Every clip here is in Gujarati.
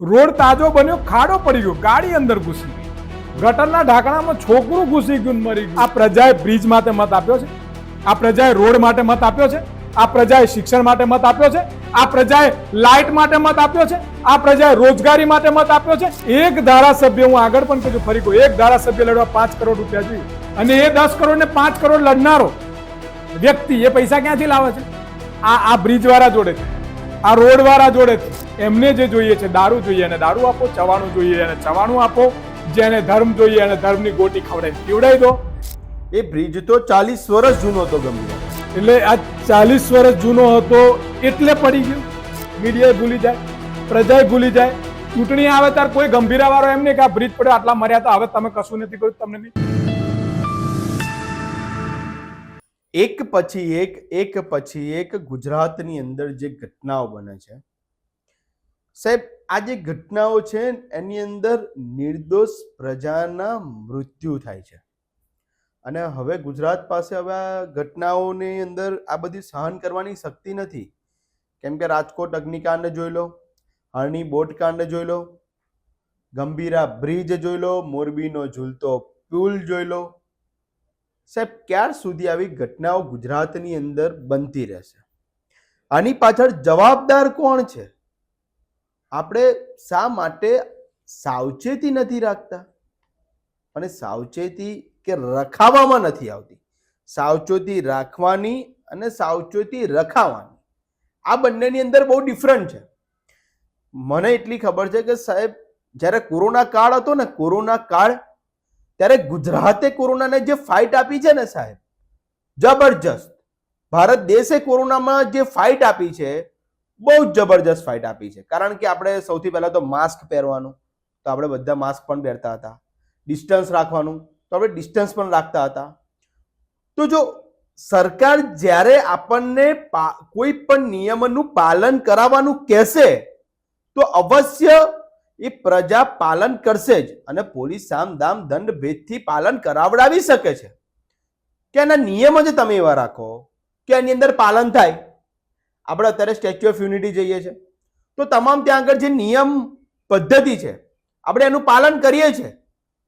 રોડ તાજો બન્યો, ખાડો પડી ગયો, ગાડી અંદર ઘૂસી. ગટરના ઢાંકણામાં છોકરું ઘૂસી ગયું મરી આ પ્રજાએ બ્રિજ માટે મત આપ્યો છે. આ પ્રજાએ રોડ માટે મત આપ્યો છે. આ પ્રજાએ શિક્ષણ માટે મત આપ્યો છે. આ પ્રજાએ લાઇટ માટે મત આપ્યો છે. આ પ્રજાએ રોજગારી માટે મત આપ્યો છે. એક ધારાસભ્ય, હું આગળ પણ કહું ફરી કહું, એક ધારાસભ્ય લડવા પાંચ કરોડ રૂપિયા જોઈએ. અને એ દસ કરોડ ને પાંચ કરોડ લડનારો વ્યક્તિ, એ પૈસા ક્યાંથી લાવે છે? આ આ બ્રિજવાળા જોડે. છે આ રોડવાળા જોડે એમને જે જોઈએ છે દારૂ જોઈએ એને દારૂ આપો ચવાણું જોઈએ અને ચવાણું આપો જેને ધર્મ જોઈએ એને ધર્મની ગોટી ખવડાવી પીવડાવી દો. એ બ્રિજ તો ચાલીસ વર્ષ જૂનો હતો ગમે એટલે આ ચાલીસ વર્ષ જૂનો હતો એટલે પડી ગયું. મીડિયાએ ભૂલી જાય પ્રજાએ ભૂલી જાય. ચૂંટણી આવે ત્યારે કોઈ ગંભીરા વાળો એમ નહીં કે આ બ્રિજ પડ્યો આટલા મર્યા તો હવે તમે કશું નથી કર્યું તમને નહીં. એક પછી એક એક પછી એક ગુજરાતની અંદર જે ઘટનાઓ બને છે. સાહેબ, આ જે ઘટનાઓ છે એની અંદર નિર્દોષ પ્રજાના મૃત્યુ થાય છે. અને હવે ગુજરાત પાસે હવે આ ઘટનાઓની અંદર આ બધી સહન કરવાની શક્તિ નથી. કેમ કે રાજકોટ અગ્નિકાંડ જોઈ લો, હરણી બોટકાંડ જોઈ લો, ગંભીરા બ્રિજ જોઈ લો, મોરબીનો ઝૂલતો પુલ જોઈ લો સાહેબ, ક્યાર સુધી આવી ઘટનાઓ ગુજરાતની અંદર બનતી રહેશે? આની પાછળ જવાબદાર કોણ છે? આપણે શા માટે સાવચેતી નથી રાખતા? અને સાવચેતી કે રખાવામાં નથી આવતી? સાવચેતી રાખવાની અને સાવચેતી રખાવાની, આ બંનેની અંદર બહુ ડિફરન્ટ છે. મને એટલી ખબર છે કે સાહેબ, જ્યારે કોરોના કાળ હતો ને, કોરોના કાળ ત્યારે ગુજરાતે કોરોનાને જે ફાઇટ આપી છે ને સાહેબ, જબરજસ્ત. ભારત દેશે કોરોનામાં જે ફાઇટ આપી છે, બહુ જ જબરજસ્ત ફાઇટ આપી છે. કારણ કે આપણે સૌથી પહેલાં તો માસ્ક પહેરવાનું, તો આપણે બધા માસ્ક પણ પહેરતા હતા. ડિસ્ટન્સ રાખવાનું, તો આપણે ડિસ્ટન્સ પણ રાખતા હતા. તો જો સરકાર જ્યારે આપણને કોઈ પણ નિયમનું પાલન કરાવવાનું કહેશે, તો અવશ્ય એ પ્રજા પાલન કરશે જ અને પોલીસ સામ દામ દંડ ભેદથી પાલન કરાવડાવી શકે છે. કે એના નિયમો જ તમે એવા રાખો કે એની અંદર પાલન થાય. આપણે અત્યારે સ્ટેચ્યુ ઓફ યુનિટી જઈએ છીએ તો તમામ ત્યાં આગળ જે નિયમ પદ્ધતિ છે, આપણે એનું પાલન કરીએ છીએ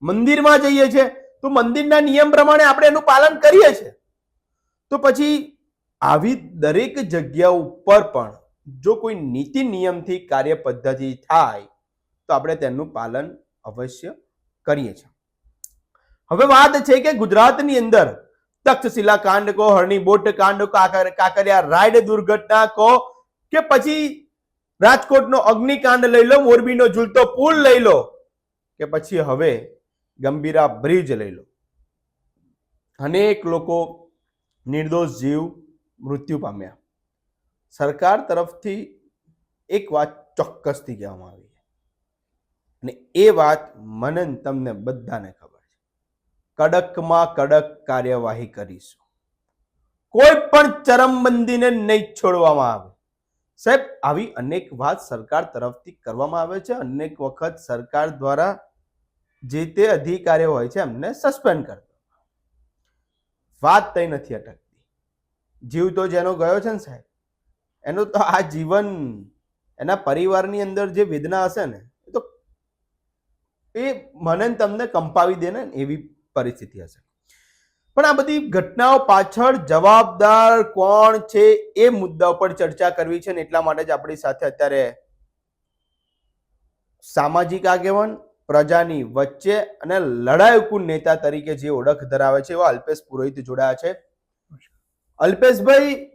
મંદિરમાં જઈએ છીએ તો મંદિરના નિયમ પ્રમાણે આપણે એનું પાલન કરીએ છીએ તો પછી આવી દરેક જગ્યા ઉપર પણ જો કોઈ નીતિ નિયમથી કાર્ય પદ્ધતિ થાય તો આપણે તેનું પાલન અવશ્ય કરીએ છીએ. હવે વાત છે કે ગુજરાતની અંદર તક્ષશિલા કાંડ કો હરણી બોટ કાંડ કાકર, કાંકરિયા રાઈડ દુર્ઘટના કો કે પછી રાજકોટનો અગ્નિકાંડ લઈ લો, મોરબીનો ઝૂલતો પુલ લઈ લો કે પછી હવે ગંભીરા બ્રિજ લઈ લો. અનેક લોકો નિર્દોષ જીવ મૃત્યુ પામ્યા. સરકાર તરફથી એક વાત ચોક્કસથી કહેવામાં આવી. અને એ વાત મને તમને બધાને ખબર છે. કડકમાં કડક કાર્યવાહી કરીશું. કોઈ પણ ચરમબંધીને નહીં છોડવામાં આવે. સાહેબ, આવી અનેક વાત સરકાર તરફથી કરવામાં આવે છે. અનેક વખત સરકાર દ્વારા જે તે અધિકારીઓ હોય છે એમને સસ્પેન્ડ કરતા વાત તઈ નથી અટકતી. જીવ તો જેનો ગયો છે ને સાહેબ, એનું તો આ જીવન એના પરિવારની અંદર જે વેદના હશે ને એ મને તમને કંપાવી દે ને એવી પરિસ્થિતિ હશે. પણ આ બધી ઘટનાઓ પાછળ જવાબદાર કોણ છે એ મુદ્દા ઉપર ચર્ચા કરવી છે ને એટલા માટે જ આપણી સાથે અત્યારે સામાજિક આગેવાન, પ્રજાની વચ્ચે અને લડાયકુ નેતા તરીકે જે ઓળખ ધરાવે છે એવા અલ્પેશ પુરોહિત જોડાયા છે. અલ્પેશભાઈ,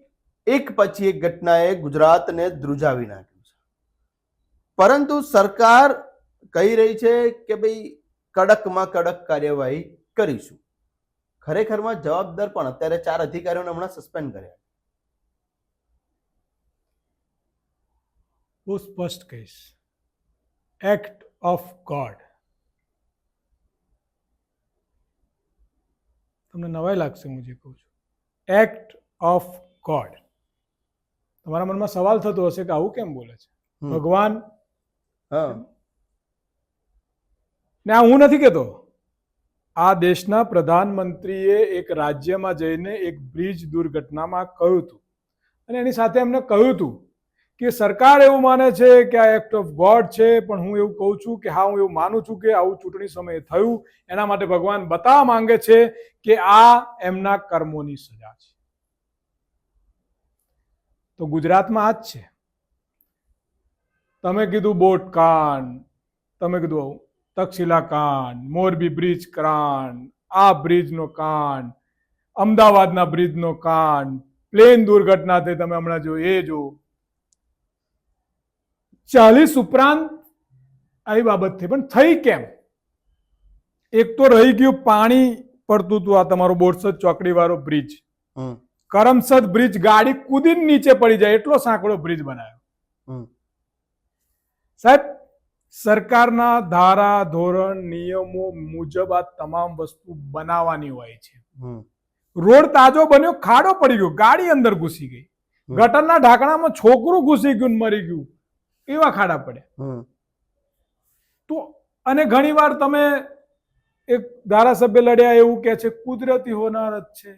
એક પછી એક ઘટનાએ ગુજરાતને ધ્રુજાવી નાખ્યું છે. પરંતુ સરકાર કહી રહી છે કે ભાઈ કડકમાં કડક કાર્યવાહી કરીશું. ખરેખરમાં જવાબદાર પણ અત્યારે ચાર અધિકારીઓને હમણાં સસ્પેન્ડ કર્યા. બહુ સ્પષ્ટ કહીશ. એક્ટ ઓફ ગોડ તમને નવાઈ લાગશે હું જે કહું છું. એક્ટ ઓફ ગોડ તમારા મનમાં સવાલ થતો હશે કે આવું કેમ બોલે છે? ભગવાન હા. ને આ હું નથી કહેતો આ દેશના પ્રધાનમંત્રીએ એક રાજ્યમાં જઈને એક બ્રિજ દુર્ઘટનામાં કહ્યું હતું. અને એની સાથે એમને કહ્યું હતું કે સરકાર એવું માને છે કે આ એક્ટ ઓફ ગોડ છે, પણ હું એવું કહું છું કે હા, હું એવું માનું છું કે આવું ચૂંટણી સમયે થયું. એના માટે ભગવાન બતાવવા માંગે છે કે આ એમના કર્મોની સજા છે. તો ગુજરાતમાં આ જ છે. તમે કીધું બોટ કાંડ તમે કીધું તક્ષશિલા કાંડ મોરબી બ્રિજ કાંડ આ બ્રિજનો કાંડ અમદાવાદના બ્રિજનો કાંડ પ્લેન દુર્ઘટના થઈ તમે હમણાં જો એ જો ચાલીસ ઉપરાંત આવી બાબત થઈ. પણ થઈ કેમ? એક તો રહી ગયું પાણી પડતું હતું આ તમારો બોરસદ ચોકડી વાળો બ્રિજ કરમસદ બ્રિજ ગાડી કુદીને નીચે પડી જાય. એટલો સાંકડો બ્રિજ બનાવ્યો. સાહેબ સરકારના ધારા ધોરણ નિયમો મુજબ આ તમામ વસ્તુ બનાવવાની હોય છે. રોડ તાજો બન્યો ખાડો પડી ગયો ગાડી અંદર ઘૂસી ગઈ. ગટરના ઢાંકણામાં છોકરું ઘૂસી ગયું ને મરી ગયું. એવા ખાડા પડ્યા. તો અને ઘણીવાર તમે એક ધારાસભ્ય લડ્યા એવું કે છે કુદરતી હોનાર જ છે.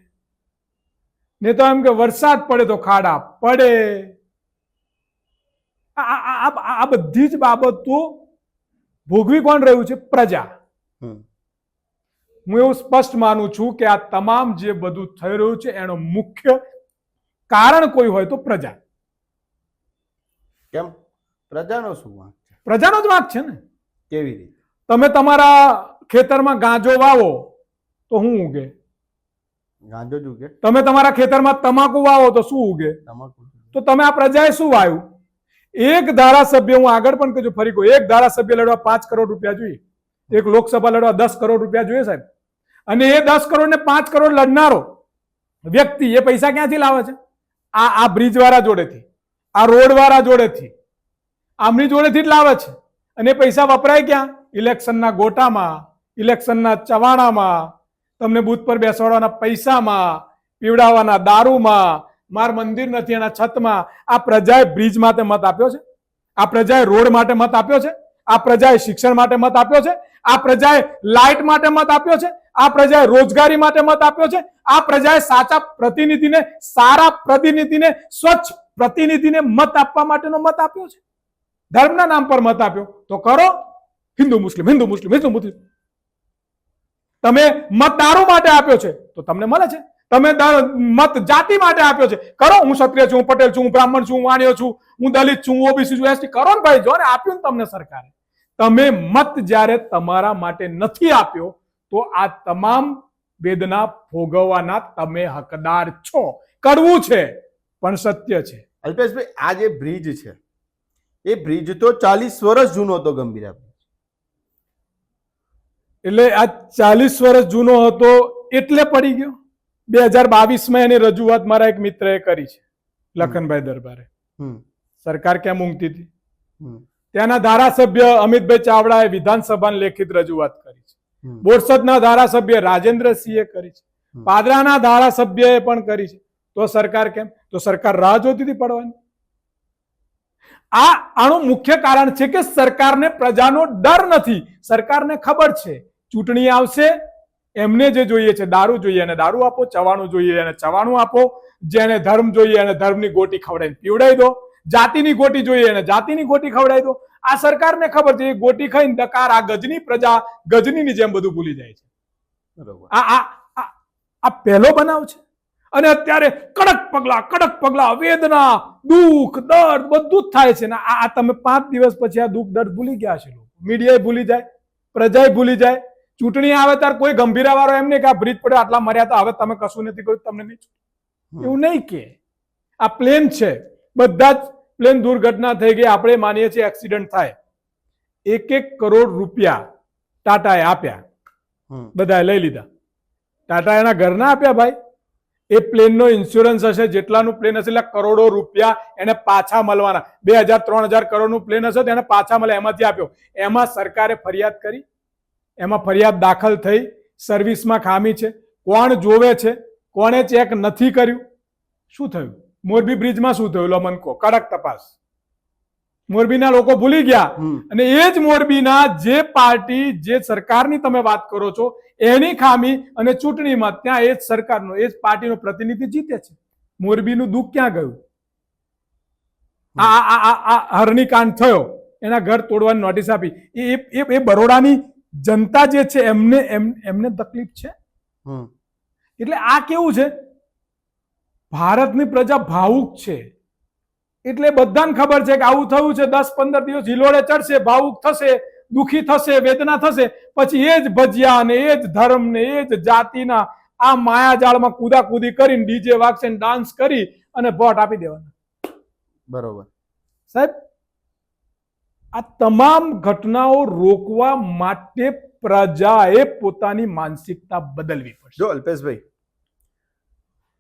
ને તો એમ કે વરસાદ પડે તો ખાડા પડે. આ બધી જ બાબતો ભોગવી કોણ રહ્યું છે? પ્રજા. હું એવું સ્પષ્ટ માનું છું કે આ તમામ જે બધું થઈ રહ્યું છે એનો મુખ્ય કારણ કોઈ હોય તો પ્રજા. કેમ? પ્રજાનો શું વાંક છે? પ્રજાનો જ વાંક છે ને? કેવી રીતે? તમે તમારા ખેતરમાં ગાંજો વાવો તો શું ઉગે? ગાંજો જ ઉગે. તમે તમારા ખેતરમાં તમાકુ વાવો તો શું ઉગે? તમાકુ. તો તમે આ પ્રજાએ શું વાવ્યું? એક ધારાસભ્ય હું આગળ પણ કહું ફરી કહું, એક ધારાસભ્ય લડવા પાંચ કરોડ રૂપિયા જોઈએ. એક લોકસભા લડવા દસ કરોડ રૂપિયા જોઈએ સાહેબ. અને એ દસ કરોડ ને પાંચ કરોડ લડનારો વ્યક્તિ એ પૈસા ક્યાંથી લાવે છે? આ આ બ્રિજ વાળા જોડેથી, આ રોડ વાળા જોડેથી આમની જોડેથી જ લાવે છે. અને પૈસા વપરાય ક્યાં? ઇલેક્શનના ગોટામાં, ઇલેક્શનના ચવાણામાં, તમને બૂથ પર બેસાડવાના પૈસામાં, પીવડાવવાના દારૂમાં માર મંદિર નથી એના છતમાં. આ પ્રજાએ બ્રિજ માટે મત આપ્યો છે. આ પ્રજાએ રોડ માટે મત આપ્યો છે. આ પ્રજાએ શિક્ષણ માટે મત આપ્યો છે. આ પ્રજાએ લાઇટ માટે મત આપ્યો છે. આ પ્રજાએ રોજગારી માટે મત આપ્યો છે. આ પ્રજાએ સાચા પ્રતિનિધિને, સારા પ્રતિનિધિને, સ્વચ્છ પ્રતિનિધિને મત આપવા માટેનો મત આપ્યો છે. ધર્મના નામ પર મત આપ્યો. તો કરો. હિન્દુ, મુસ્લિમ હિન્દુ મુસ્લિમ હિન્દુ, મુસ્લિમ. તમે મત દારૂ માટે આપ્યો છે. તો તમને મળે છે. તમે મત જાતિ માટે આપ્યો છે. કરો હું ક્ષત્રિય છું હું પટેલ છું હું બ્રાહ્મણ છું હું વાણિયો છું હું દલિત છું હું ઓબીસી છું એસટી. કરો ને ભાઈ જો ને આપ્યું ને તમને સરકારે. તમે મત જ્યારે તમારા માટે નથી આપ્યો તો આ તમામ વેદના ભોગવવાના તમે હકદાર છો. કરવું છે પણ સત્ય છે. અલ્પેશભાઈ આ જે બ્રિજ છે એ બ્રિજ તો ચાલીસ વર્ષ જૂનો હતો ગંભીરા એટલે આ ચાલીસ વર્ષ જૂનો હતો એટલે પડી ગયો? બે હજાર બાવીસમાં એની રજૂઆત મારા એક મિત્રએ કરી છે લખનભાઈ દરબારે. સરકાર કેમ ઊંઘતી હતી? ત્યાંના ધારાસભ્ય અમિતભાઈ ચાવડાએ વિધાનસભાની લેખિત રજૂઆત કરી છે. બોરસદના ધારાસભ્ય રાજેન્દ્રસિંહે કરી છે. પાદરાના ધારાસભ્યએ પણ કરી છે. તો સરકાર કેમ? તો સરકાર રાહ જોતી હતી પડવાની. આ આનું મુખ્ય કારણ છે કે સરકારને પ્રજાનો ડર નથી. સરકારને ખબર છે. ચૂંટણી આવશે એમને જે જોઈએ છે દારૂ જોઈએ એને દારૂ આપો ચવાણું જોઈએ એને ચવાણું આપો જેને ધર્મ જોઈએ એને ધર્મની ગોટી ખવડાવીને પીવડાવી દો જાતિની ગોટી જોઈએ એને જાતિની ગોટી ખવડાવી દો. આ સરકારને ખબર છે એ ગોટી ખાઈને દકાર આ ગજની પ્રજા ગજનીની જેમ બધું ભૂલી જાય છે. બરોબર. આ આ આ- આ પહેલો બનાવ છે. અને અત્યારે કડક પગલા કડક પગલા વેદના દુઃખ દર્દ બધું જ થાય છે. ને આ આ તમે પાંચ દિવસ પછી આ દુઃખ દર્દ ભૂલી ગયા છે લોકો. મીડિયાએ ભૂલી જાય પ્રજાએ ભૂલી જાય ચૂંટણી આવે ત્યારે કોઈ ગંભીરા વાળો એમ નહીં કે આ બ્રિજ પડ્યો આટલા મર્યા હતા હવે તમે કશું નથી કર્યું તમને નહીં એવું નહીં કે. આ પ્લેન છે. બધા જ પ્લેન દુર્ઘટના થઈ ગઈ આપણે માનીએ છીએ એક્સિડન્ટ થાય. એક એક કરોડ રૂપિયા ટાટાએ આપ્યા. બધાએ લઈ લીધા. ટાટા એના ઘરના આપ્યા ભાઈ. એ પ્લેનનો ઇન્સ્યોરન્સ હશે જેટલાનું પ્લેન હશે એટલે કરોડો રૂપિયા એને પાછા મળવાના. બે હજાર ત્રણ હજાર કરોડનું પ્લેન હશે તો એને પાછા મળે. એમાંથી આપ્યો. એમાં સરકારે ફરિયાદ કરી. એમાં ફરિયાદ દાખલ થઈ સર્વિસમાં ખામી છે. કોણ જોવે છે? કોણે ચેક નથી કર્યું. શું થયું? મોરબી બ્રિજમાં શું થયું? લમન કો કડક તપાસ. મોરબીના લોકો ભૂલી ગયા. અને એ જ મોરબીના જે પાર્ટી જે સરકારની તમે વાત કરો છો એની ખામી અને ચૂંટણીમાં ત્યાં એ જ સરકારનો એ જ પાર્ટીનો પ્રતિનિધિ જીતે છે. મોરબીનું દુઃખ ક્યાં ગયું? આ આ આ હરણીકાંડ થયો. એના ઘર તોડવાની નોટિસ આપી. એ એ બરોડાની જનતા જે છે એમને એમને તકલીફ છે? એટલે આ કેવું છે? ભારતની પ્રજા ભાવુક છે. એટલે બધાને ખબર છે કે આવું થયું છે દસ પંદર દિવસ હિલોડે ચડશે ભાવુક થશે દુખી થશે વેદના થશે. પછી એ જ ભજિયા ને એ જ ધર્મ ને એ જ જાતિના આ માયાજાળમાં કૂદાકૂદી કરીને ડીજે વાગશે ડાન્સ કરી અને ભોટ આપી દેવાના. બરોબર. સાહેબ આ તમામ ઘટનાઓ રોકવા માટે પ્રજાએ પોતાની માનસિકતા બદલવી પડશે. જો અલ્પેશભાઈ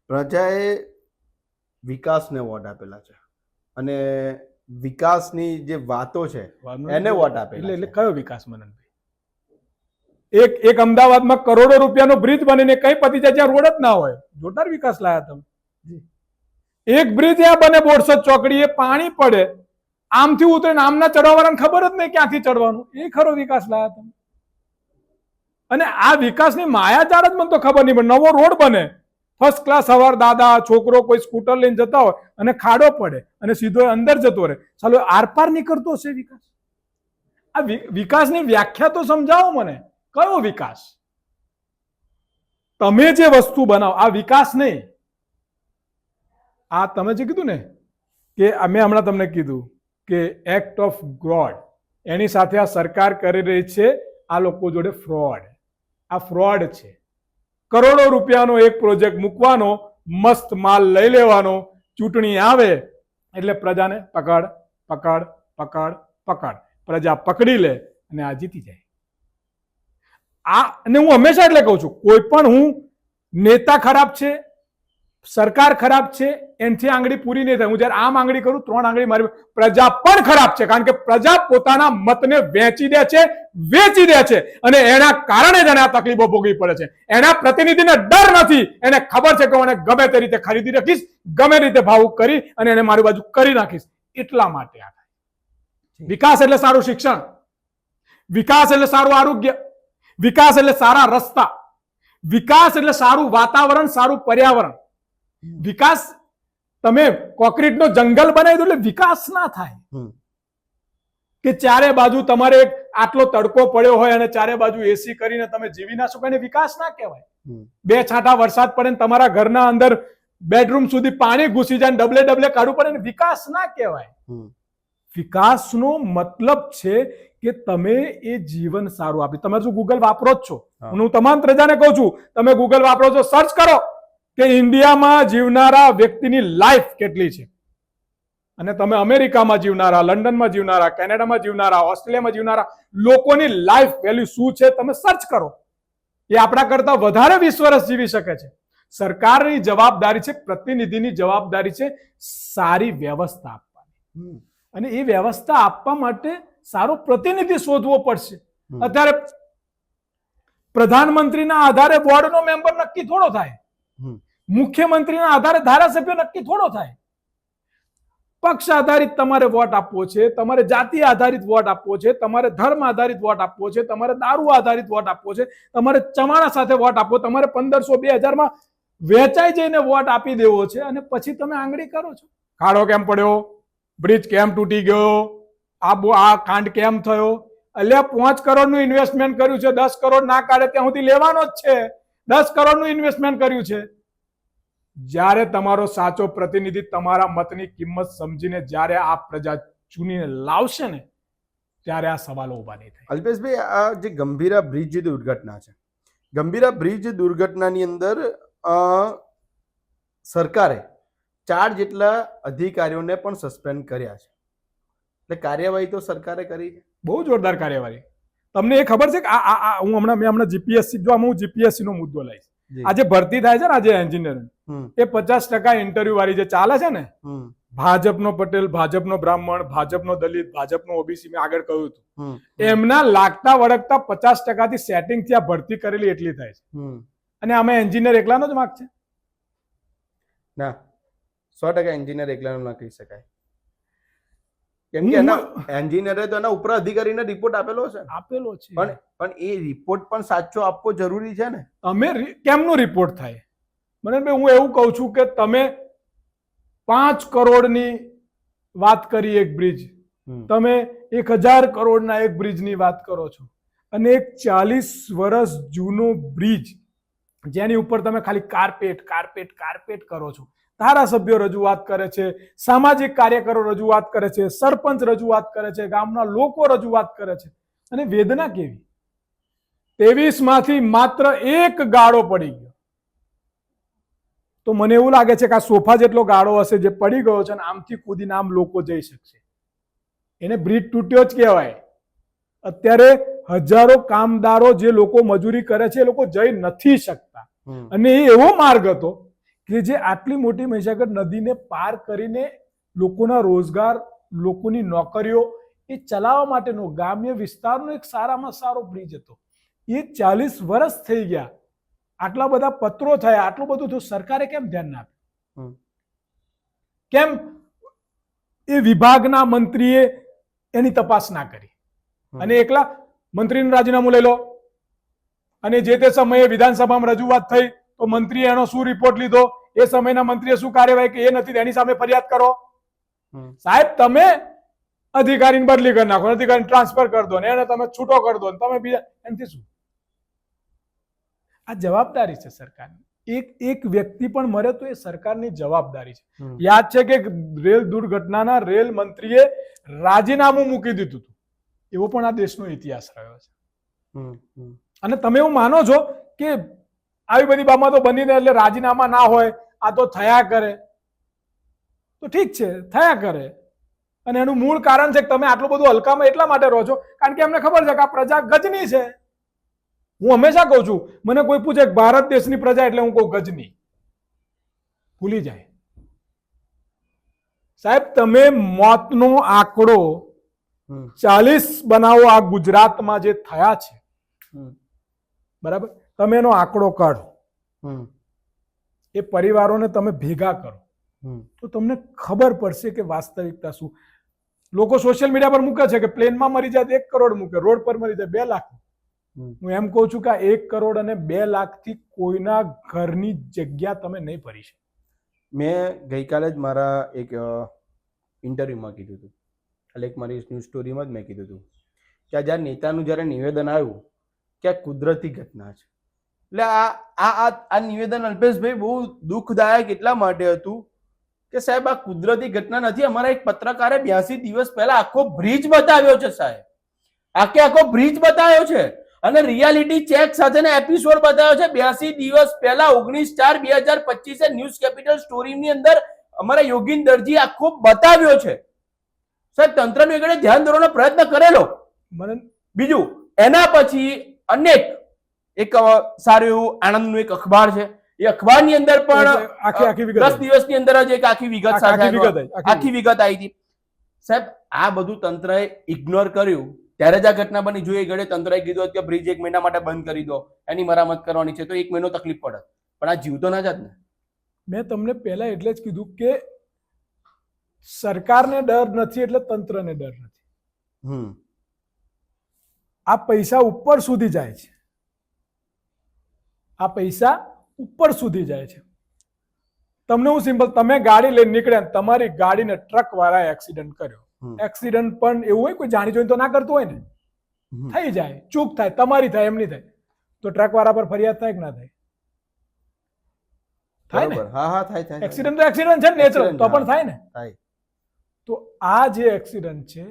પ્રજાએ વિકાસને વોટ આપેલા છે. અને વિકાસની જે વાતો છે એને વોટ આપેલા એટલે એટલે કયો વિકાસ મનનભાઈ? એક એક અમદાવાદમાં કરોડો રૂપિયાનો બ્રિજ બનીને કઈ પતી જાય જ્યાં રોડ જ ના હોય. જોરદાર વિકાસ લાયા તમે. એક બ્રિજ આ બને બોરસદ ચોકડી એ પાણી પડે આમથી ઉતરે આમના ચડવાવાળાને ખબર જ નહીં ક્યાંથી ચડવાનું એ ખરો વિકાસ લાયા તમે. અને આ વિકાસની માયાજાળ જ મને તો ખબર નહીં પડે નવો રોડ બને. ફર્સ્ટ ક્લાસ સવાર દાદા, છોકરો કોઈ સ્કૂટર લઈને જતા હોય અને ખાડો પડે અને સીધો અંદર જતો રહે. ચાલો આરપાર નીકળતો હશે વિકાસ. આ વિકાસની વ્યાખ્યા તો સમજાવો મને. કયો વિકાસ? તમે જે વસ્તુ બનાવો, આ વિકાસ નહીં. આ તમે જે કીધું ને, કે મેં હમણાં તમને કીધું. કે એક્ટ ઓફ ગોડ એની સાથે આ સરકાર કરી રહી છે, આ લોકો જોડે ફ્રોડ આ ફ્રોડ છે. કરોડો રૂપિયાનો એક પ્રોજેક્ટ મૂકવાનો, મસ્ત માલ લઈ લેવાનો, ચૂંટણી આવે, એટલે પ્રજાને પકડ પકડ પકડ પકડ. પ્રજા પકડી લે અને આ જીતી જાય. આ, અને હું હંમેશા એટલે કહું છું, કોઈ પણ હું નેતા ખરાબ છે સરકાર ખરાબ છે એનથી આંગળી પૂરી નહીં થાય. હું જ્યારે આમ આંગળી કરું ત્રણ આંગળી મારી પ્રજા પણ ખરાબ છે કારણ કે પ્રજા પોતાના મતને વેચી દે છે વેચી દે છે. અને એના કારણે જ એને આ તકલીફો ભોગવી પડે છે. એના પ્રતિનિધિને ડર નથી. એને ખબર છે કે હું એને ગમે તે રીતે ખરીદી રાખીશ ગમે રીતે ભાવુક કરી અને એને મારી બાજુ કરી નાખીશ. એટલા માટે આ થાય. વિકાસ એટલે સારું શિક્ષણ. વિકાસ એટલે સારું આરોગ્ય. વિકાસ એટલે સારા રસ્તા. વિકાસ એટલે સારું વાતાવરણ સારું પર્યાવરણ. વિકાસ તમે કોન્ક્રીટનો જંગલ બનાવી દો એટલે વિકાસ ના થાય. કે ચારે બાજુ તમારે એક આટલો તડકો પડ્યો હોય અને ચારે બાજુ એસી કરીને તમે જીવી ના શકો એને વિકાસ ના કહેવાય. બે છાંટા વરસાદ પડે ને તમારા ઘરના અંદર બેડરૂમ સુધી પાણી ઘૂસી જાય ડબલે ડબલે કાઢવું પડે ને વિકાસ ના કહેવાય. વિકાસનો મતલબ છે કે તમે એ જીવન સારું આપ્યું. તમે શું ગૂગલ વાપરો જ છો? હું. તમામ પ્રજાને કહું છું તમે ગૂગલ વાપરો છો સર્ચ કરો. કે ઇન્ડિયામાં જીવનારા વ્યક્તિની લાઈફ કેટલી છે? અને તમે અમેરિકામાં જીવનારા લંડનમાં જીવનારા કેનેડામાં જીવનારા ઓસ્ટ્રેલિયામાં જીવનારા લોકોની લાઈફ વેલ્યુ શું છે તમે સર્ચ કરો. એ આપણા કરતા વધારે વીસ વર્ષ જીવી શકે છે. સરકારની જવાબદારી છે પ્રતિનિધિની જવાબદારી છે સારી વ્યવસ્થા આપવાની. અને એ વ્યવસ્થા આપવા માટે સારો પ્રતિનિધિ શોધવો પડશે. અત્યારે પ્રધાનમંત્રીના આધારે બોર્ડનો મેમ્બર નક્કી થોડો થાય. મુખ્યમંત્રીના આધારે ધારાસભ્ય નક્કી થોડો થાય. પક્ષ આધારિત તમારે વોટ આપવો છે, તમારે જાતિ આધારિત વોટ આપવો છે, તમારે ધર્મ આધારિત વોટ આપવો છે, તમારે દારૂ આધારિત વોટ આપવો છે, તમારે ચમાણા સાથે વોટ આપવો, તમારે પંદરસો બે હજારમાં વેચાઈ જઈને વોટ આપી દેવો છે અને પછી તમે આંગળી કરો છો. ખાડો કેમ પડ્યો? બ્રિજ કેમ તૂટી ગયો? આ આ કાંડ કેમ થયો? અલ્યા, પાંચ કરોડનું ઇન્વેસ્ટમેન્ટ કર્યું છે, દસ કરોડ ના કાઢે ત્યાં સુધી લેવાનો જ છે. દસ કરોડનું ઇન્વેસ્ટમેન્ટ કર્યું છે. જ્યારે તમારો સાચો પ્રતિનિધિ તમારા મતની કિંમત સમજીને જ્યારે આ પ્રજા ચૂનીને લાવશે ને ત્યારે આ સવાલો ઊભા નહીં થાય. અલ્પેશભાઈ આ જે ગંભીરા બ્રિજ દુર્ઘટના છે ગંભીરા બ્રિજ દુર્ઘટનાની અંદર સરકારે ચાર જેટલા અધિકારીઓને પણ સસ્પેન્ડ કર્યા છે. એટલે કાર્યવાહી તો સરકારે કરી છે. બહુ જોરદાર કાર્યવાહી. તમને એ ખબર છે કે આ હું હમણાં મેં હમણાં જીપીએસસી જો હું જીપીએસસી નો મુદ્દો લઈશ. આજે ભરતી થાય છે ને આજે એન્જિનિયરિંગ. એ પચાસ ટકા ઇન્ટરવ્યુ વાળી જે ચાલે છે ને ભાજપનો પટેલ ભાજપનો બ્રાહ્મણ ભાજપનો દલિત ભાજપનો ઓબીસી મેં આગળ કહ્યું હતું. એમના લાગતા વળગતા પચાસ ટકાથી સેટિંગથી આ ભરતી કરેલી એટલી થાય છે. અને અમે એન્જિનિયર એકલાનો જ માગ છે. ના સો ટકા એન્જિનિયર એકલાનો ના કહી શકાય. કેમ કે એના એન્જિનિયરે તો એના ઉપર અધિકારીને રિપોર્ટ આપેલો છે. આપેલો છે. પણ પણ એ રિપોર્ટ પણ સાચો આપવો જરૂરી છે ને? તમે રી- કેમનો રિપોર્ટ થાય? મને હું એવું કહું છું કે તમે પાંચ કરોડની વાત કરી એક બ્રિજ. તમે એક હજાર કરોડના એક બ્રિજની વાત કરો છો. અને એક ચાલીસ વર્ષ જૂનો બ્રિજ જેની ઉપર તમે ખાલી કાર્પેટ કાર્પેટ કાર્પેટ કરો છો. ધારાસભ્યો રજૂઆત કરે છે સામાજિક કાર્યકરો રજૂઆત કરે છે સરપંચ રજૂઆત કરે છે ગામના લોકો રજૂઆત કરે છે. અને વેદના કેવી? ત્રેવીસમાંથી માત્ર એક ગાળો પડી ગયો. તો મને એવું લાગે છે કે આ સોફા જેટલો ગાળો હશે જે પડી ગયો છે અને આમથી કૂદીને આમ લોકો જઈ શકશે. એને બ્રિજ તૂટ્યો જ કહેવાય. અત્યારે હજારો કામદારો જે લોકો મજૂરી કરે છે એ લોકો જઈ નથી શકતા. અને એ એવો માર્ગ હતો કે જે આટલી મોટી મહીસાગર નદીને પાર કરીને લોકોના રોજગાર લોકોની નોકરીઓ એ ચલાવવા માટેનો ગ્રામ્ય વિસ્તારનો એક સારામાં સારો બ્રિજ હતો. એ ચાલીસ વર્ષ થઈ ગયા. આટલા બધા પત્રો થયા આટલું બધું થયું સરકારે કેમ ધ્યાન ના આપ્યું? કેમ? એ વિભાગના મંત્રીએ એની તપાસ ના કરી. અને એકલા મંત્રીનું રાજીનામું લઈ લો. અને જે તે સમયે વિધાનસભામાં રજૂઆત થઈ તો મંત્રીએ એનો શું રિપોર્ટ લીધો? એ સમયના મંત્રીએ શું કાર્યવાહી કે એ નથી એની સામે ફરિયાદ કરો. સાહેબ તમે અધિકારીને બદલી કરી નાખો અધિકારી ટ્રાન્સફર કરી દો ને એને તમે છૂટો કરી દો ને તમે બીજા એનાથી શું? આ જવાબદારી છે સરકારની. એક એક વ્યક્તિ પણ મરે તો એ સરકારની જવાબદારી છે. યાદ છે કે રેલ દુર્ઘટનાના રેલ મંત્રીએ રાજીનામું મૂકી દીધું હતું. એવો પણ આ દેશનો ઇતિહાસ રહ્યો છે. અને તમે એવું માનો છો કે આવી બધી બાબતો બનીને એટલે રાજીનામા ના હોય આ તો થયા કરે. તો ઠીક છે થયા કરે. અને એનું મૂળ કારણ છે કે તમે આટલું બધું હલકામાં એટલા માટે રહો છો. કારણ કે એમને ખબર છે કે આ પ્રજા ગજની છે. હું હંમેશા કહું છું મને કોઈ પૂછે ભારત દેશની પ્રજા એટલે હું કહું ગજની. ભૂલી જાય. સાહેબ તમે મોતનો આંકડો ચાલીસ બનાવો આ ગુજરાતમાં જે થયા છે. બરાબર? તમે એનો આંકડો કાઢો. એ પરિવારોને તમે ભેગા કરો. તો તમને ખબર પડશે કે વાસ્તવિકતા શું. લોકો સોશિયલ મીડિયા પર મૂકે છે કે પ્લેનમાં મરી જાય એક કરોડ મૂકે રોડ પર મરી જાય બે લાખ. હું એમ કહું છું કે આ એક કરોડ અને બે લાખથી કોઈના ઘરની જગ્યા તમે નહીં ભરી શકો. મેં ગઈકાલે જ મારા એક ઇન્ટરવ્યુમાં કીધું હતું. એટલે એક મારી ન્યૂઝ સ્ટોરીમાં જ મેં કીધું હતું કે આ જ્યારે નેતાનું જ્યારે નિવેદન આવ્યું કે આ કુદરતી ઘટના છે. એટલે આ આ આ આ નિવેદન અલ્પેશભાઈ બહુ દુઃખદાયક એટલા માટે હતું કે સાહેબ આ કુદરતી ઘટના નથી. અમારા એક પત્રકારે બ્યાસી દિવસ પહેલા આખો બ્રિજ બતાવ્યો છે સાહેબ. આખે આખો બ્રિજ બતાવ્યો છે. અને રિયાલિટી ચેક સાથેનો એપિસોડ બતાવ્યો છે. બ્યાસી દિવસ પહેલા ઓગણીસ ચાર બે હજાર પચીસે ન્યૂઝ કેપિટલ સ્ટોરીની અંદર અમારા યોગીન દરજી આખો બતાવ્યો છે. સાહેબ તંત્રનું એકડે ધ્યાન દોરવાનો પ્રયત્ન કરેલો. બીજું એના પછી અનેક એક સારું એવું આણંદનું એક અખબાર છે. એ અખબારની અંદર પણ આખી આખી વિગત દસ દિવસની અંદર જ એક આખી વિગત આખી વિગત આવી. હતી. સાહેબ આ બધું તંત્રએ ઇગ્નોર કર્યું. ત્યારે જ આ ઘટના બની. જોઈએ ઘડે તંત્રએ કીધું કે બ્રિજ એક મહિના માટે બંધ કરી દો એની મરામત કરવાની છે તો એક મહિનો તકલીફ પડે. પણ આ જીવતો ના જાત ને. મેં તમને પહેલા એટલે જ કીધું કે સરકારને ડર નથી એટલે તંત્રને ડર નથી. આ પૈસા ઉપર સુધી જાય છે. આ પૈસા ઉપર સુધી જાય છે. તમને હું સિમ્પલ તમે ગાડી લઈને નીકળ્યા તમારી ગાડીને ટ્રક વાળાએ એક્સિડન્ટ કર્યો. એક્સિડન્ટ પણ એવું હોય કોઈ જાણી જોઈને તો ના કરતું હોય ને. થઈ જાય ચૂક થાય તમારી થાય એમની થાય. તો ટ્રક વાળા પર ફરિયાદ થાય કે ના થાય? થાય ને? હા હા થાય થાય એક્સિડન્ટ તો એક્સિડન્ટ છે ને નેચરલ તો પણ થાય ને. થાય. તો આ જે એક્સિડન્ટ છે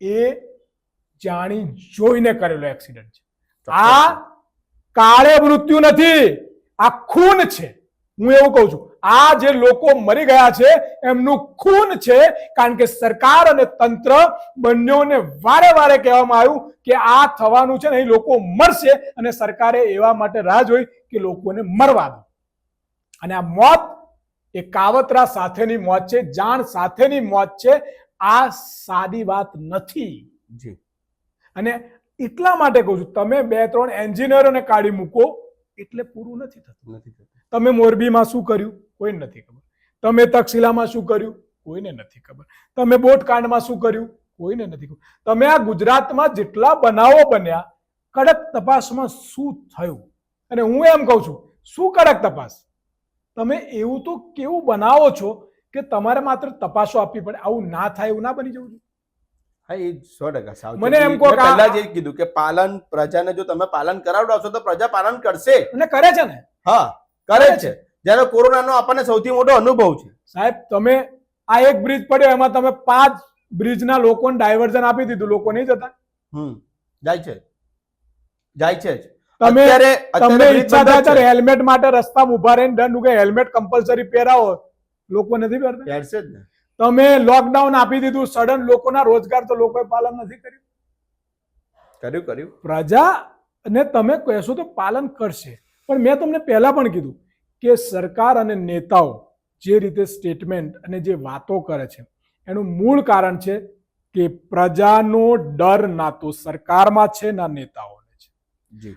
એ જાણી જોઈને કરેલો એક્સિડન્ટ છે. આ કાળે મૃત્યુ નથી આ ખૂન છે. હું એવું કહું છું. આ જે લોકો મરી ગયા છે એમનું ખૂન છે કારણ કે સરકાર અને તંત્ર બંનેઓને વારે વારે કહેવામાં આવ્યું કે આ થવાનું છે ને અહીં લોકો મરશે અને સરકારે એવા માટે રાહ જોઈ કે લોકોને મરવા દો. અને આ મોત એ કાવતરા સાથેની મોત છે જાણ સાથેની મોત છે આ સાદી વાત નથી. જી. અને એટલા માટે કહું છું તમે બે ત્રણ એન્જિનિયરોને કાઢી મૂકો એટલે પૂરું નથી થતું. નથી થતું. તમે મોરબીમાં શું કર્યું? કોઈને નથી ખબર. તમે તક્ષશિલામાં શું કર્યું? કોઈને નથી ખબર. તમે બોટકાંડમાં શું કર્યું? કોઈને નથી ખબર. તમે આ ગુજરાતમાં જેટલા બનાવો બન્યા કડક તપાસમાં શું થયું? અને હું એમ કહું છું શું કડક તપાસ? તમે એવું તો કેવું બનાવો છો કે તમારે માત્ર તપાસો આપવી પડે. આવું ના થાય એવું ના બની જવું જોઈએ. મને એમ કહો પહેલા જ કીધું કે પાલન પ્રજાને જો તમે પાલન કરાવડાવશો તો પ્રજા પાલન કરશે. અને કરે છે ને? હા કરે છે. જ્યારે કોરોનાનો આપણને સૌથી મોટો અનુભવ છે. સાહેબ તમે આ એક બ્રિજ પડ્યો એમાં તમે પાંચ બ્રિજના લોકોને ડાયવર્ઝન આપી દીધું લોકો નહીં જતા? હમ જાય છે. જાય છે. તમે તમને ઈચ્છા થાય ત્યારે. હેલ્મેટ માટે રસ્તામાં ઊભા રહીને દંડ ઉગે હેલ્મેટ કમ્પલસરી પહેરાવો. લોકો નથી પહેરતા? પહેરશે જ ને. તમે લોકડાઉન આપી દીધું સડન લોકોના રોજગાર તો લોકોએ પાલન નથી કર્યું? કર્યું કર્યું. પ્રજા ને તમે કહેશો તો પાલન કરશે. પણ મેં તમને પહેલા પણ કીધું કે સરકાર અને નેતાઓ જે રીતે સ્ટેટમેન્ટ અને જે વાતો કરે છે એનું મૂળ કારણ છે કે પ્રજાનો ડર ના તો સરકારમાં છે ના નેતાઓને છે.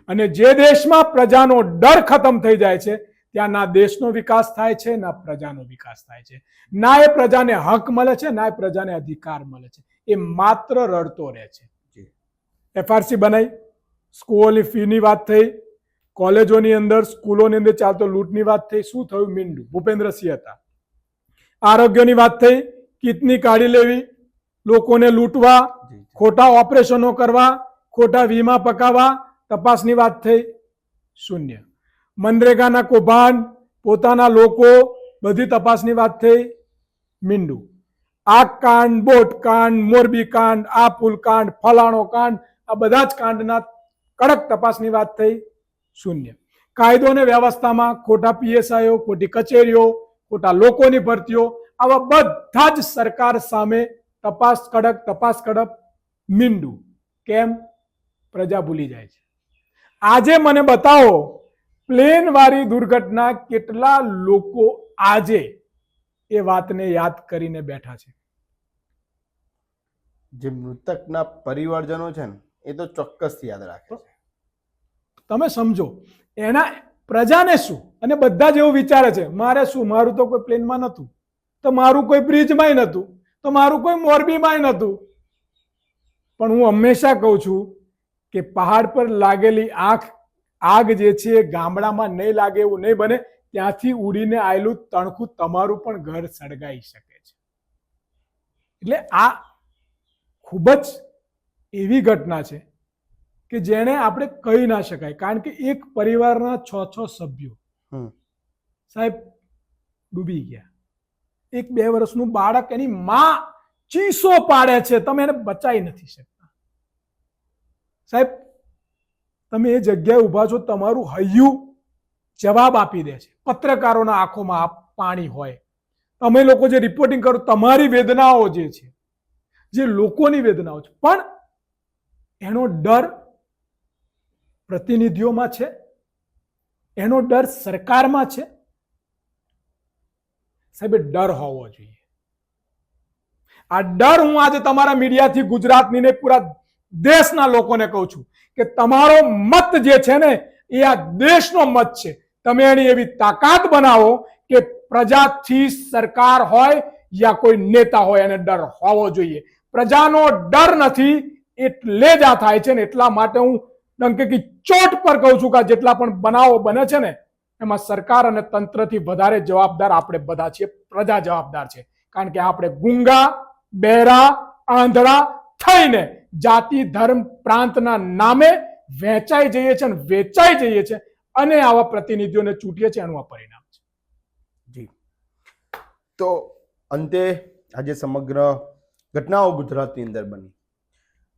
અને જે દેશમાં પ્રજાનો ડર ખતમ થઈ જાય છે ત્યાં ના દેશનો વિકાસ થાય છે ના પ્રજાનો વિકાસ થાય છે. ના એ પ્રજાને હક મળે છે ના એ પ્રજાને અધિકાર મળે છે. એ માત્ર રડતો રહે છે. એફઆરસી બનાવી સ્કૂલોની ફીની વાત થઈ કોલેજોની અંદર સ્કૂલોની અંદર ચાલતો લૂંટની વાત થઈ. શું થયું મીંડું? ભૂપેન્દ્રસિંહ હતા. આરોગ્યની વાત થઈ. કિટની કાઢી લેવી. લોકોને લૂંટવા જી ખોટા ઓપરેશનો કરવા ખોટા વીમા પકાવવા તપાસની વાત થઈ. શૂન્ય. મનરેગાના કૌભાંડ પોતાના લોકો બધી તપાસની વાત થઈ. મીંડું. આ કાંડ બોટ કાંડ મોરબી કાંડ આ પુલ કાંડ ફલાણો કાંડ આ બધા જ કાંડના કડક તપાસની વાત થઈ. શૂન્ય. કાયદો અને વ્યવસ્થામાં ખોટા પીએસઆઈઓ, ખોટી કચેરીઓ, ખોટા લોકોની ભરતીઓ, આવા બધા જ સરકાર સામે તપાસ કડક તપાસ કડક, મીંડું. કેમ? પ્રજા ભૂલી જાય છે. આજે મને બતાવો પ્લેન વાળી દુર્ઘટના કેટલા લોકો આજે એ વાતને યાદ કરીને બેઠા છે? જે મૃતકના પરિવારજનો છે ને, એ તો ચોક્કસ યાદ રાખે તમે સમજો. એના પ્રજાને શું? અને બધા જ એવું વિચારે છે, મારે શું? મારું તો કોઈ પ્લેનમાં નહોતું. તો મારું કોઈ બ્રિજમાંય નહોતું. તો મારું કોઈ મોરબીમાંય નહોતું. પણ હું હંમેશા કહું છું કે પહાડ પર લાગેલી આંખ, આગ જે છે એ ગામડામાં નહીં લાગે એવું નહીં બને. ત્યાંથી ઉડીને આવેલું તણખું તમારું પણ ઘર સળગાઈ શકે છે. એટલે આ ખૂબ જ એવી ઘટના છે કે જેને આપણે કહી ના શકાય. કારણ કે એક પરિવારના છ છ સભ્યો. સાહેબ ડૂબી ગયા. એક બે વર્ષનું બાળક એની માં ચીસો પાડે છે. તમે એને બચાવી નથી શકતા. સાહેબ તમે એ જગ્યાએ ઊભા છો તમારું હૈયું જવાબ આપી દે છે. પત્રકારોના આંખોમાં પાણી હોય. તમે લોકો જે રિપોર્ટિંગ કરો તમારી વેદનાઓ જે છે જે લોકોની વેદનાઓ છે. પણ એનો ડર પ્રતિનિધિઓમાં છે, એનો ડર સરકારમાં છે. સાહેબ ડર હોવો જોઈએ. આ ડર હું આજે તમારા મીડિયાથી ગુજરાતની ને પૂરા દેશના લોકોને કહું છું કે તમારો મત જે છે ને, એ આ દેશનો મત છે. તમે એની એવી તાકાત બનાવો કે પ્રજાથી સરકાર હોય યા કોઈ નેતા હોય, એને ડર હોવો જોઈએ. પ્રજાનો ડર નથી, એટલે જ આ થાય છે ને, એટલા માટે હું ડંકેકી ચોટ પર કહું છું કે જેટલા પણ બનાવો બને છે ને, એમાં સરકાર અને તંત્રથી વધારે જવાબદાર આપણે બધા છીએ, પ્રજા જવાબદાર છે. કારણ કે આપણે ગુંગા બહેરા આંધળા થઈને જાતિ, ધર્મ, પ્રાંતના નામે વહેંચાઈ જઈએ છીએ અને વેચાઈ જઈએ છીએ અને આવા પ્રતિનિધિઓને ચૂંટીએ છીએ, એનું આ પરિણામ છે. જી. તો અંતે આજે સમગ્ર ઘટનાઓ ગુજરાતની અંદર બની.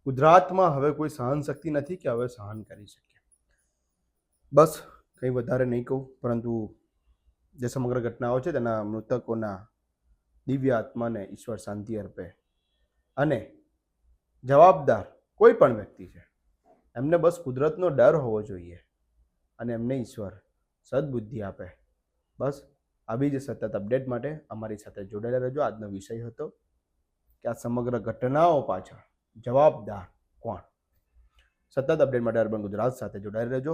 ગુજરાતમાં હવે કોઈ સહન શક્તિ નથી કે હવે સહન કરી શકીએ. બસ, કંઈ વધારે નહીં કહું, પરંતુ જે સમગ્ર ઘટનાઓ છે તેના મૃતકોના દિવ્ય આત્માને ઈશ્વર શાંતિ અર્પે. અને જવાબદાર કોઈ પણ વ્યક્તિ છે, એમને બસ કુદરતનો ડર હોવો જોઈએ અને એમને ઈશ્વર સદબુદ્ધિ આપે. બસ, આવી જ સતત અપડેટ માટે અમારી સાથે જોડાયેલા રહેજો. આજનો વિષય હતો કે આ સમગ્ર ઘટનાઓ પાછળ જવાબદાર કોણ? સતત અપડેટ માટે અર્બન ગુજરાત સાથે જોડાઈ રહેજો.